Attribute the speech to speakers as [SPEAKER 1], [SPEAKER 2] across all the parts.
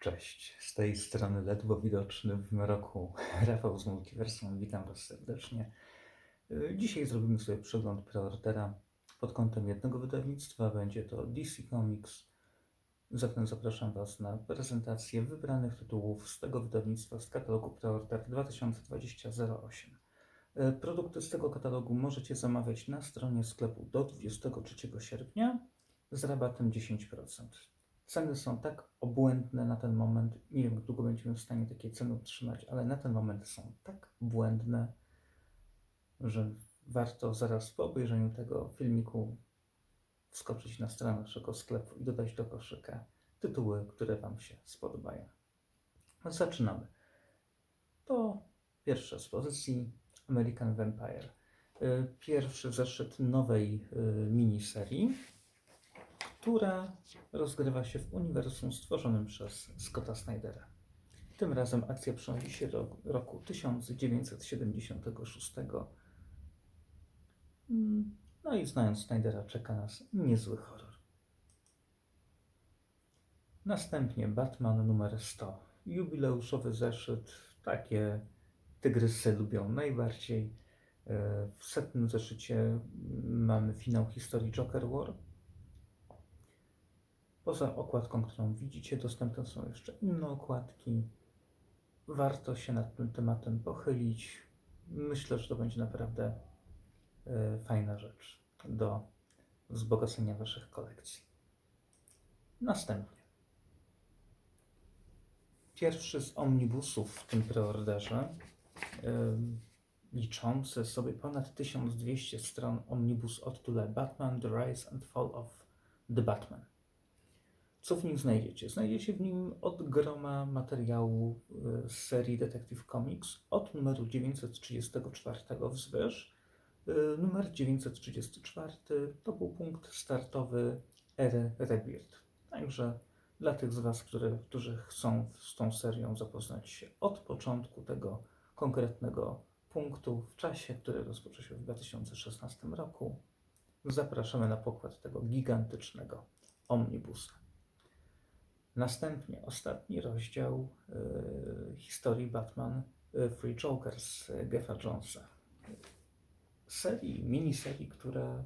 [SPEAKER 1] Cześć, z tej strony ledwo widoczny w mroku Rafał z Multiversum. Witam Was serdecznie. Y, Dzisiaj zrobimy sobie przegląd preordera pod kątem jednego wydawnictwa. Będzie to DC Comics. Zatem zapraszam Was na prezentację wybranych tytułów z tego wydawnictwa z katalogu preorder 2020-08. Y, Produkty z tego katalogu możecie zamawiać na stronie sklepu do 23 sierpnia z rabatem 10%. Ceny są tak obłędne na ten moment. Nie wiem, jak długo będziemy w stanie takie ceny utrzymać, ale na ten moment są tak błędne, że warto zaraz po obejrzeniu tego filmiku wskoczyć na stronę naszego sklepu i dodać do koszyka tytuły, które Wam się spodobają. Zaczynamy. To pierwsza z pozycji American Vampire. Y, Pierwszy zeszyt nowej y, miniserii która rozgrywa się w uniwersum stworzonym przez Scotta Snydera. Tym razem akcja przenosi się do roku 1976. Mm, No i znając Snydera czeka nas niezły horror. Następnie Batman numer 100. Jubileuszowy zeszyt. Takie tygrysy lubią najbardziej. E, W setnym zeszycie mamy finał historii Joker War. Poza okładką, którą widzicie, dostępne są jeszcze inne okładki. Warto się nad tym tematem pochylić. Myślę, że to będzie naprawdę e, fajna rzecz do wzbogacenia Waszych kolekcji. Następnie. Pierwszy z omnibusów w tym preorderze, e, liczący sobie ponad 1200 stron omnibus od tytułu Batman The Rise and Fall of the Batman. Co w nim znajdziecie? Znajdziecie w nim od groma materiału y, z serii Detective Comics od numeru 934 wzwyż. Y, Numer 934 to był punkt startowy ery Rebirth. Także dla tych z Was, które, którzy chcą z tą serią zapoznać się od początku tego konkretnego punktu w czasie, który rozpoczął się w 2016 roku, zapraszamy na pokład tego gigantycznego omnibusa. Następnie ostatni rozdział y, historii Batman Free Joker z Geffa Jonesa. Serii, miniserii, która,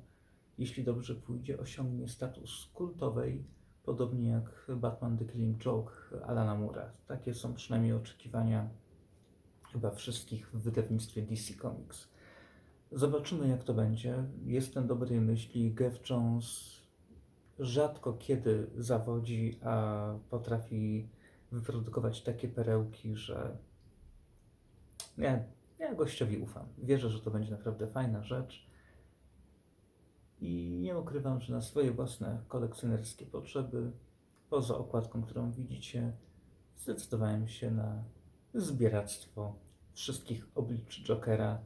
[SPEAKER 1] jeśli dobrze pójdzie, osiągnie status kultowej, podobnie jak Batman The Killing Joke Alana Moore'a. Takie są przynajmniej oczekiwania chyba wszystkich w wydawnictwie DC Comics. Zobaczymy, jak to będzie. Jestem dobrej myśli. Geoff Jones rzadko kiedy zawodzi, a potrafi wyprodukować takie perełki, że ja, ja gościowi ufam. Wierzę, że to będzie naprawdę fajna rzecz. I nie ukrywam, że na swoje własne kolekcjonerskie potrzeby, poza okładką, którą widzicie, zdecydowałem się na zbieractwo wszystkich oblicz Jokera,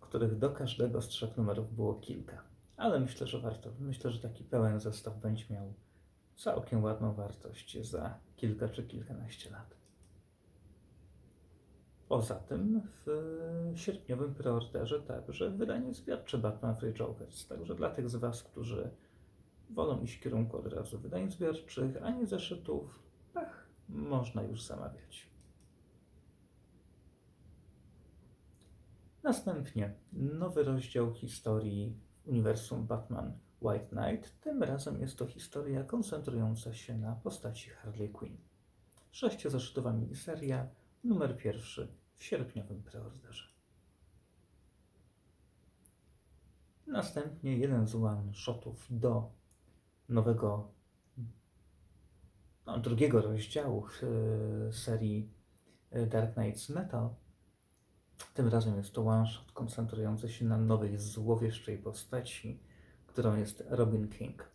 [SPEAKER 1] których do każdego z trzech numerów było kilka. Ale myślę, że warto. Myślę, że taki pełen zestaw będzie miał całkiem ładną wartość za kilka czy kilkanaście lat. Poza tym w sierpniowym preorderze także wydanie zbiorcze Batman Free Jokers. Także dla tych z Was, którzy wolą iść w kierunku od razu wydań zbiorczych, a nie zeszytów, ach, można już zamawiać. Następnie nowy rozdział historii uniwersum Batman White Knight. Tym razem jest to historia koncentrująca się na postaci Harley Quinn. Sześciozeszytowa miniseria, numer pierwszy w sierpniowym preorderze. Następnie jeden z one-shotów do nowego, no, drugiego rozdziału e, serii e, Dark Knight's Metal. Tym razem jest to one-shot koncentrujący się na nowej, złowieszczej postaci, którą jest Robin King.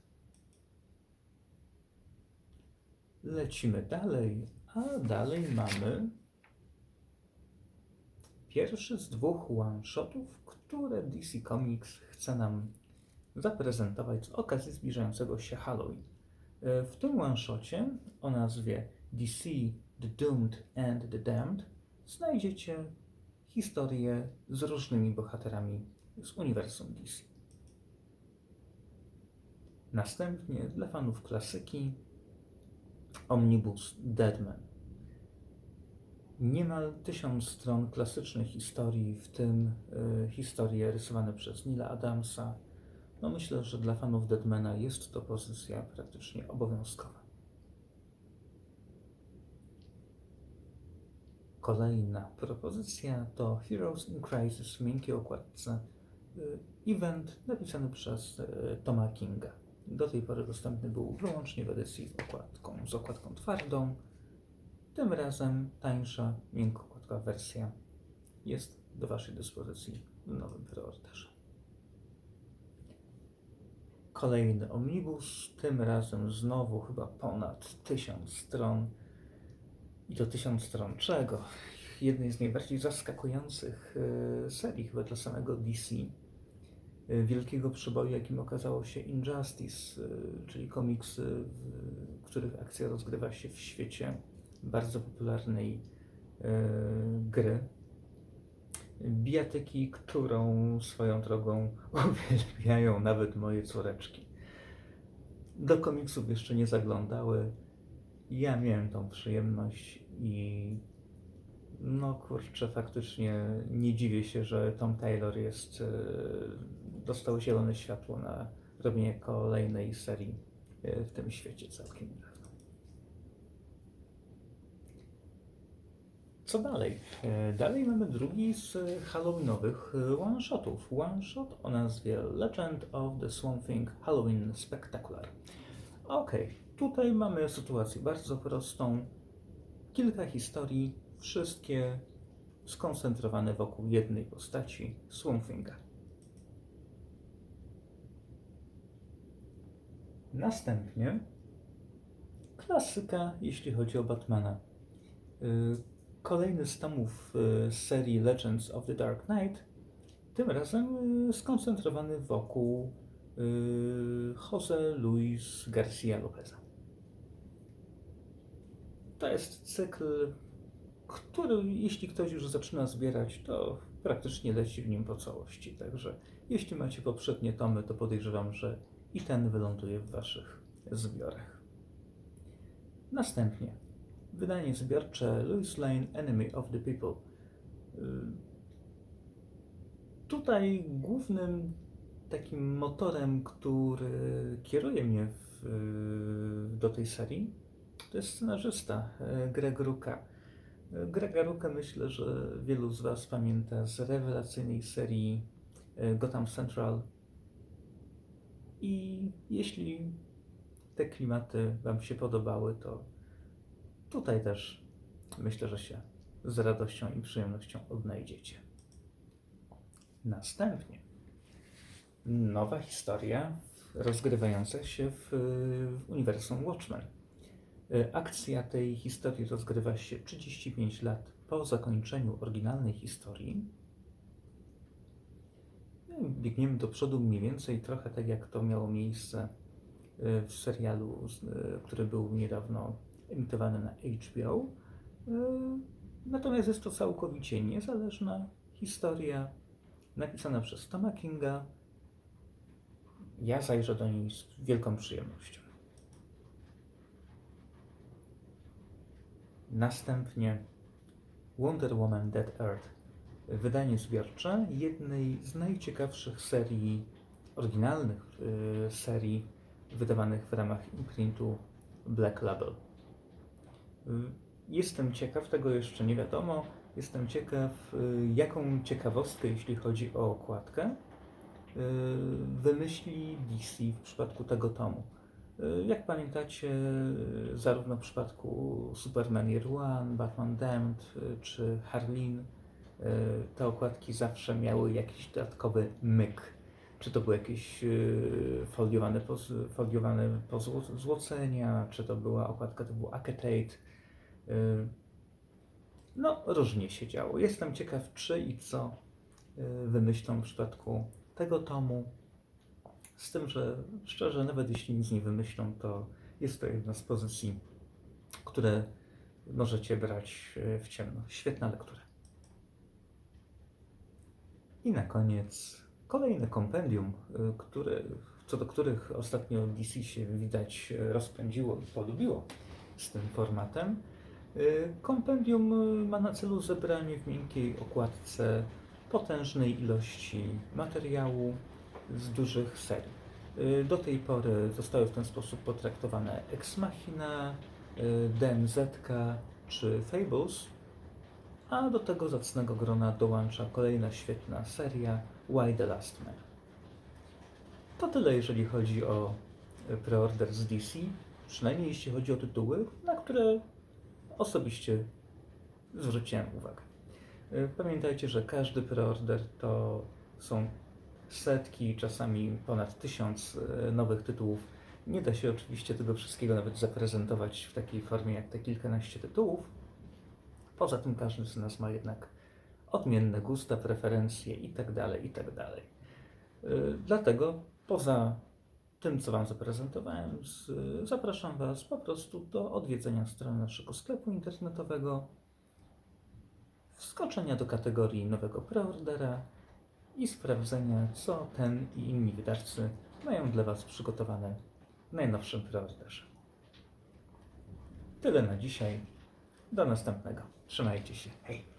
[SPEAKER 1] Lecimy dalej, a dalej mamy pierwszy z dwóch one-shotów, które DC Comics chce nam zaprezentować z okazji zbliżającego się Halloween. E, W tym one-shocie o nazwie DC The Doomed and the Damned znajdziecie historię z różnymi bohaterami z uniwersum DC. Następnie dla fanów klasyki Omnibus Deadman. Niemal tysiąc stron klasycznej historii, w tym y, historie rysowane przez Nila Adamsa. No myślę, że dla fanów Deadmana jest to pozycja praktycznie obowiązkowa. Kolejna propozycja to Heroes in Crisis miękkiej okładce. y, Event napisany przez y, Toma Kinga. Do tej pory dostępny był wyłącznie w edycji z okładką, z okładką twardą. Tym razem tańsza, miękkokładkowa wersja jest do Waszej dyspozycji w nowym preorderze. Kolejny omnibus, tym razem znowu chyba ponad tysiąc stron. I to tysiąc stron czego? Jednej z najbardziej zaskakujących e, serii chyba dla samego DC. e, Wielkiego przyboju, jakim okazało się Injustice, e, czyli komiksy, w których akcja rozgrywa się w świecie bardzo popularnej gry. Bijatyki, którą swoją drogą uwielbiają nawet moje córeczki. Do komiksów jeszcze nie zaglądały. Ja miałem tą przyjemność i no kurczę, faktycznie nie dziwię się, że Tom Taylor jest, e, dostał zielone światło na robienie kolejnej serii e, w tym świecie całkiem niedawno. Co dalej? E, Dalej mamy drugi z halloweenowych one-shotów. One-shot o nazwie Legend of the Swamp Thing Halloween Spectacular. Ok, tutaj mamy sytuację bardzo prostą. Kilka historii, wszystkie skoncentrowane wokół jednej postaci Swamp Thinga. Następnie klasyka, jeśli chodzi o Batmana. Y, Kolejny z tomów y, serii Legends of the Dark Knight, tym razem y, skoncentrowany wokół Jose Luis Garcia Lopeza. To jest cykl, który jeśli ktoś już zaczyna zbierać, to praktycznie leci w nim po całości. Także jeśli macie poprzednie tomy, to podejrzewam, że i ten wyląduje w waszych zbiorach. Następnie wydanie zbiorcze Louis Lane Enemy of the People. Y, Tutaj głównym takim motorem, który kieruje mnie w, y, do tej serii, to jest scenarzysta y, Greg Ruka. Y, Grega Ruka myślę, że wielu z Was pamięta z rewelacyjnej serii y, Gotham Central. I jeśli te klimaty Wam się podobały, to tutaj też myślę, że się z radością i przyjemnością odnajdziecie. Następnie nowa historia rozgrywająca się w, w uniwersum Watchmen. Y, Akcja tej historii rozgrywa się 35 lat po zakończeniu oryginalnej historii. No Biegniemy do przodu mniej więcej trochę tak jak to miało miejsce y, w serialu, y, który był niedawno emitowany na HBO. Natomiast jest to całkowicie niezależna historia napisana przez Toma Kinga. Ja zajrzę do niej z wielką przyjemnością. Następnie Wonder Woman Dead Earth. Wydanie zbiorcze jednej z najciekawszych serii, oryginalnych y, serii wydawanych w ramach imprintu Black Label. Y, Jestem ciekaw, tego jeszcze nie wiadomo. Jestem ciekaw, y, jaką ciekawostkę, jeśli chodzi o okładkę, y, wymyśli DC w przypadku tego tomu. Y, Jak pamiętacie, y, zarówno w przypadku Superman Year One, Batman Damned y, czy Harleen, te okładki zawsze miały jakiś dodatkowy myk. Czy to były jakieś foliowane, poz, foliowane pozłocenia, czy to była okładka typu acetate. No, różnie się działo. Jestem ciekaw, czy i co wymyślą w przypadku tego tomu. Z tym, że szczerze, nawet jeśli nic nie wymyślą, to jest to jedna z pozycji, które możecie brać y, w ciemno. Świetna lektura. I na koniec kolejne kompendium, y, które, co do których ostatnio DC się widać rozpędziło i polubiło z tym formatem. Y, Kompendium ma na celu zebranie w miękkiej okładce potężnej ilości materiału z dużych serii. Y, Do tej pory zostały w ten sposób potraktowane Ex Machina, y, DMZ czy Fables, a do tego zacnego grona dołącza kolejna świetna seria Why the Last Man. To tyle, jeżeli chodzi o y, preorder z DC, przynajmniej jeśli chodzi o tytuły, na które osobiście zwróciłem uwagę. Pamiętajcie, że każdy preorder to są setki, czasami ponad tysiąc y, nowych tytułów. Nie da się oczywiście tego wszystkiego nawet zaprezentować w takiej formie jak te kilkanaście tytułów. Poza tym każdy z nas ma jednak odmienne gusta, preferencje itd. itd. Y, Dlatego poza tym, co Wam zaprezentowałem, zapraszam Was po prostu do odwiedzenia strony naszego sklepu internetowego, wskoczenia do kategorii nowego preordera i sprawdzenia, co ten i inni wydawcy mają dla Was przygotowane w najnowszym preorderze. Tyle na dzisiaj. Do następnego. Trzymajcie się. Hej!